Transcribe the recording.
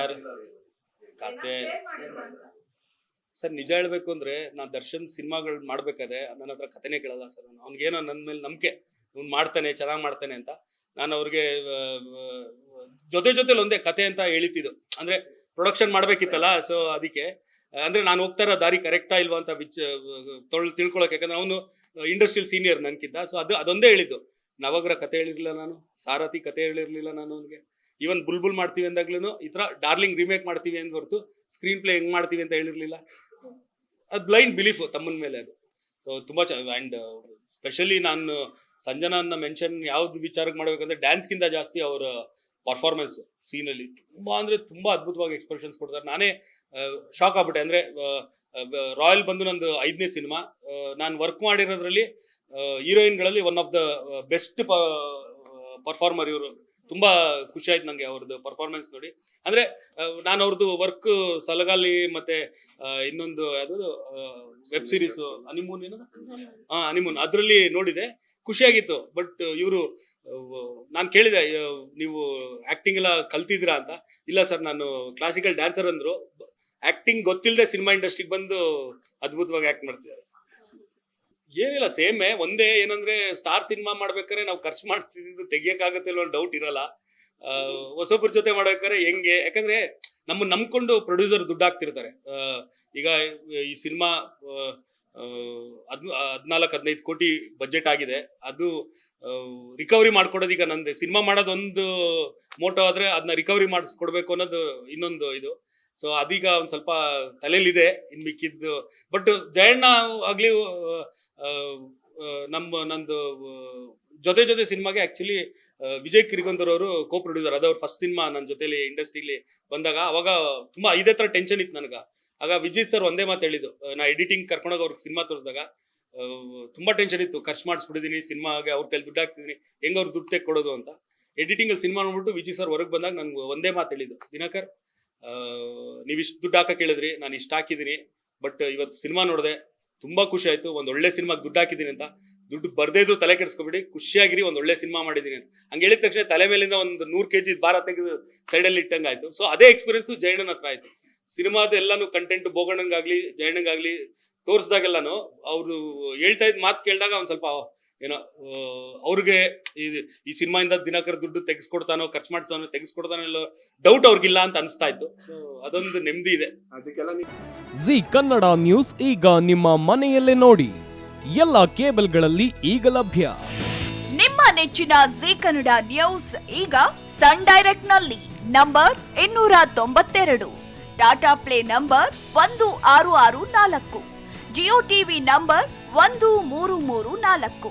ಯಾರು? ಕತೆ ಸರ್ ನಿಜ ಹೇಳ್ಬೇಕು ಅಂದ್ರೆ ನಾ ದರ್ಶನ್ ಸಿನಿಮಾಗಳು ಮಾಡ್ಬೇಕಾದ್ರೆ ನನ್ನ ಹತ್ರ ಕತೆನೇ ಕೇಳಲ್ಲ ಸರ್ ನಾನು ಅವ್ನಿಗೇನೋ ನನ್ನ ಮೇಲೆ ನಂಬಿಕೆ. ಅವ್ನು ಮಾಡ್ತಾನೆ ಚೆನ್ನಾಗಿ ಮಾಡ್ತಾನೆ ಅಂತ. ನಾನು ಅವ್ರಿಗೆ ಜೊತೆ ಜೊತೆಲಿ ಒಂದೇ ಕತೆ ಅಂತ ಹೇಳಿತಿದ್ದು. ಅಂದ್ರೆ ಪ್ರೊಡಕ್ಷನ್ ಮಾಡ್ಬೇಕಿತ್ತಲ್ಲ ಸೊ ಅದಕ್ಕೆ. ಅಂದ್ರೆ ನಾನು ಹೋಗ್ತಾ ಇರೋ ದಾರಿ ಕರೆಕ್ಟಾ ಇಲ್ವಾ ಅಂತ ವಿಚ್ ತೊಳ್ ತಿಳ್ಕೊಳಕ್. ಯಾಕಂದ್ರೆ ಅವನು ಇಂಡಸ್ಟ್ರಿಯಲ್ ಸೀನಿಯರ್ ನನ್ಕಿಂತ. ಸೊ ಅದು ಅದೊಂದೇ ಹೇಳಿದ್ದು. ನವಗ್ರ ಕತೆ ಹೇಳಿರ್ಲಿಲ್ಲ ನಾನು ಸಾರಥಿ ಕತೆ ಹೇಳಿರ್ಲಿಲ್ಲ ನಾನು ಅವನಿಗೆ. ಈವನ್ ಬುಲ್ಬುಲ್ ಮಾಡ್ತೀವಿ ಅಂದಾಗ್ಲೂ ಈ ತರ ಡಾರ್ಲಿಂಗ್ ರಿಮೇಕ್ ಮಾಡ್ತೀವಿ ಅಂತ ಹೊರತು ಸ್ಕ್ರೀನ್ ಪ್ಲೇ ಹೆಂಗ್ ಮಾಡ್ತೀವಿ ಅಂತ ಹೇಳಿರ್ಲಿಲ್ಲ. ಅದು ಬ್ಲೈಂಡ್ ಬಿಲೀಫ್ ತಮ್ಮನ ಮೇಲೆ ಅದು. ಸೊ ತುಂಬಾ ಚ ಸ್ಪೆಷಲಿ ನಾನು ಸಂಜನನ್ನ ಮೆನ್ಷನ್ ಯಾವ್ದು ವಿಚಾರಕ್ಕೆ ಮಾಡ್ಬೇಕಂದ್ರೆ ಡ್ಯಾನ್ಸ್ಗಿಂತ ಜಾಸ್ತಿ ಅವರ ಪರ್ಫಾರ್ಮೆನ್ಸ್ ಸೀನಲ್ಲಿ ತುಂಬಾ ಅಂದ್ರೆ ತುಂಬಾ ಅದ್ಭುತವಾಗಿ ಎಕ್ಸ್ಪ್ರೆಷನ್ಸ್ ಕೊಡ್ತಾರೆ. ನಾನೇ ಶಾಕ್ ಆಗ್ಬಿಟ್ಟೆ. ಅಂದ್ರೆ ರಾಯಲ್ ಬಂದು ನಂದು ಐದನೇ ಸಿನಿಮಾ ನಾನು ವರ್ಕ್ ಮಾಡಿರೋದ್ರಲ್ಲಿ ಹೀರೋಯಿನ್ಗಳಲ್ಲಿ one of the best performer ಇವರು. ತುಂಬಾ ಖುಷಿ ಆಯ್ತು ನಂಗೆ ಅವ್ರದ್ದು ಪರ್ಫಾರ್ಮೆನ್ಸ್ ನೋಡಿ. ಅಂದ್ರೆ ನಾನು ಅವ್ರದ್ದು ವರ್ಕ್ ಸಲಗಾಲಿ ಮತ್ತೆ ಇನ್ನೊಂದು ಯಾವ್ದು ವೆಬ್ ಸೀರೀಸ್ ಅನಿಮೂನ್ ಏನದು? ಹಾ ಅನಿಮೂನ್ ಅದ್ರಲ್ಲಿ ನೋಡಿದೆ. ಖುಷಿಯಾಗಿತ್ತು ಬಟ್ ಇವರು ನಾನು ಕೇಳಿದೆ ನೀವು ಆಕ್ಟಿಂಗ್ ಎಲ್ಲ ಕಲ್ತಿದ್ದೀರಾ ಅಂತ. ಇಲ್ಲ ಸರ್ ನಾನು ಕ್ಲಾಸಿಕಲ್ ಡ್ಯಾನ್ಸರ್ ಅಂದ್ರು. ಆಕ್ಟಿಂಗ್ ಗೊತ್ತಿಲ್ಲದೆ ಸಿನಿಮಾ ಇಂಡಸ್ಟ್ರಿಗೆ ಬಂದು ಅದ್ಭುತವಾಗಿ ಆಕ್ಟ್ ಮಾಡ್ತಿದ್ದಾರೆ. ಏನಿಲ್ಲ ಸೇಮೇ ಒಂದೇ ಏನಂದ್ರೆ ಸ್ಟಾರ್ ಸಿನಿಮಾ ಮಾಡ್ಬೇಕಾದ್ರೆ ನಾವು ಖರ್ಚು ಮಾಡಿಸ್ತಿದ್ದು ತೆಗಿಯಕ್ಕಾಗತ್ತೆ ಅನ್ನೋ ಡೌಟ್ ಇರಲ್ಲ. ಹೊಸೊಬ್ರ ಜೊತೆ ಮಾಡ್ಬೇಕಾದ್ರೆ ಹೆಂಗೆ? ಯಾಕಂದ್ರೆ ನಮ್ಮ ನಂಬ್ಕೊಂಡು ಪ್ರೊಡ್ಯೂಸರ್ ದುಡ್ಡು ಹಾಕ್ತಿರ್ತಾರೆ. ಈಗ ಈ ಸಿನಿಮಾ ಹದ್, ಹದಿನಾಲ್ಕು, ಹದಿನೈದು ಕೋಟಿ ಬಜೆಟ್ ಆಗಿದೆ. ಅದು ರಿಕವರಿ ಮಾಡ್ಕೊಡೋದು ಈಗ ನಂದು. ಸಿನಿಮಾ ಮಾಡೋದು ಒಂದು ಮೋಟೋ ಆದ್ರೆ ಅದನ್ನ ರಿಕವರಿ ಮಾಡಿಸ್ಕೊಡ್ಬೇಕು ಅನ್ನೋದು ಇನ್ನೊಂದು ಇದು. ಸೊ ಅದೀಗ ಒಂದ್ ಸ್ವಲ್ಪ ತಲೆಯಲ್ಲಿದೆ ಇನ್ ಮಿಕ್ಕಿದ್ದು. ಬಟ್ ಜಯಣ್ಣ ಆಗ್ಲಿ ನಮ್ಮ ನಂದು ಜೊತೆ ಜೊತೆ ಸಿನಿಮಾಗೆ ಆಕ್ಚುಲಿ ವಿಜಯ್ ಕಿರಿಗೊಂದರ್ ಅವರು ಕೋ ಪ್ರೊಡ್ಯೂಸರ್ ಅದ ಅವ್ರ ಫಸ್ಟ್ ಸಿನಿಮಾ ನನ್ನ ಜೊತೆಲಿ ಇಂಡಸ್ಟ್ರಿಲಿ ಬಂದಾಗ. ಅವಾಗ ತುಂಬಾ ಇದೇ ತರ ಟೆನ್ಷನ್ ಇತ್ತು ನನಗ. ಆಗ ವಿಜಯ್ ಸರ್ ಒಂದೇ ಮಾತು ಹೇಳಿದ್ದು. ನಾ ಎಡಿಟಿಂಗ್ ಕರ್ಕೊಂಡೋಗಿ ಅವ್ರಿಗೆ ಸಿನಿಮಾ ತೋರಿಸಿದಾಗ ತುಂಬಾ ಟೆನ್ಷನ್ ಇತ್ತು. ಖರ್ಚು ಮಾಡಿಸ್ಬಿಟ್ಟಿದೀನಿ, ಸಿನಿಮಾಗೆ ಅವ್ರ ಕೈಲಿ ದುಡ್ಡು ಹಾಕ್ತಿದೀನಿ ಹೆಂಗ ಅವ್ರು ದುಡ್ಡು ತೆಕ್ಕೊಡೋದು ಅಂತ. ಎಡಿಟಿಂಗ್ ಅಲ್ಲಿ ಸಿನಿಮಾ ನೋಡ್ಬಿಟ್ಟು ವಿಜಯ್ ಸರ್ ಹೊರಗೆ ಬಂದಾಗ ನಂಗೆ ಒಂದೇ ಮಾತು ಹೇಳಿದ್ದು. ದಿನಕರ್ ನೀವು ಇಷ್ಟು ದುಡ್ಡು ಹಾಕಕ್ಕೆ ಹೇಳಿದ್ರಿ, ನಾನು ಇಷ್ಟು ಹಾಕಿದೀನಿ, ಬಟ್ ಇವತ್ತು ಸಿನಿಮಾ ನೋಡಿದೆ. ತುಂಬಾ ಖುಷಿ ಆಯ್ತು. ಒಂದ್ ಒಳ್ಳೆ ಸಿನಿಮಾಗೆ ದುಡ್ಡು ಹಾಕಿದ್ದೀನಿ ಅಂತ. ದುಡ್ಡು ಬರ್ದೇ ಇದ್ರು ತಲೆ ಕೆಡಿಸ್ಕೊಬೇಡಿ. ಖುಷಿಯಾಗಿರಿ, ಒಂದ್ ಒಳ್ಳೆ ಸಿನಿಮಾ ಮಾಡಿದೀನಿ ಅಂತ. ಹಂಗೆ ಹೇಳಿದ ತಕ್ಷಣ ತಲೆ ಮೇಲಿಂದ ಒಂದು ನೂರ್ ಕೆಜಿ ಭಾರ ತೆಗೆದು ಸೈಡಲ್ಲಿ ಇಟ್ಟಂಗ ಆಯ್ತು ಸೊ ಅದೇ ಎಕ್ಸ್ಪೀರಿಯನ್ಸ್ ಜಯಣ್ಣನ ಹತ್ರ ಆಯ್ತು. ಸಿನಿಮಾದ ಎಲ್ಲಾನು ಕಂಟೆಂಟ್ ಬೋಗಣ್ಣಂಗಾಗ್ಲಿ ಜಯಣ್ಣಂಗಾಗ್ಲಿ ತೋರಿಸಿದಾಗೆಲ್ಲಾನು ಅವ್ರು ಹೇಳ್ತಾ ಇದ್ ಮಾತು ಕೇಳಿದಾಗ ಒಂದ್ ಸ್ವಲ್ಪ ಏನೋ ಅವ್ರಿಗೆ ಈ ಈ ಸಿನಿಮಾಯಿಂದ ದಿನಕರ ದುಡ್ಡು ತೆಗೆಸ್ಕೊಡ್ತಾನೋ ಖರ್ಚು ಮಾಡ್ತಾನೋ ತೆಗೆಸ್ಕೊಡ್ತಾನೋ ಇಲ್ಲೋ ಡೌಟ್ ಅವ್ರಿಗಿಲ್ಲ ಅಂತ ಅನಿಸ್ತಾ ಇತ್ತು ಸೊ ಅದೊಂದು ನೆಮ್ಮದಿ ಇದೆ. ಅದಕ್ಕೆಲ್ಲ ಜಿ ಕನ್ನಡ ನ್ಯೂಸ್ ಈಗ ನಿಮ್ಮ ಮನೆಯಲ್ಲೇ ನೋಡಿ. ಎಲ್ಲ ಕೇಬಲ್ಗಳಲ್ಲಿ ಈಗ ಲಭ್ಯ. ನಿಮ್ಮ ನೆಚ್ಚಿನ ಜಿ ಕನ್ನಡ ನ್ಯೂಸ್ ಈಗ ಸನ್ ಡೈರೆಕ್ಟ್ನಲ್ಲಿ ನಂಬರ್ ಇನ್ನೂರ ತೊಂಬತ್ತೆರಡು. ಟಾಟಾ ಪ್ಲೇ ನಂಬರ್ ಒಂದು ಆರು ಆರು ನಾಲ್ಕು. ಜಿಯೋ ಟಿವಿ ನಂಬರ್ ಒಂದು ಮೂರು ಮೂರು ನಾಲ್ಕು.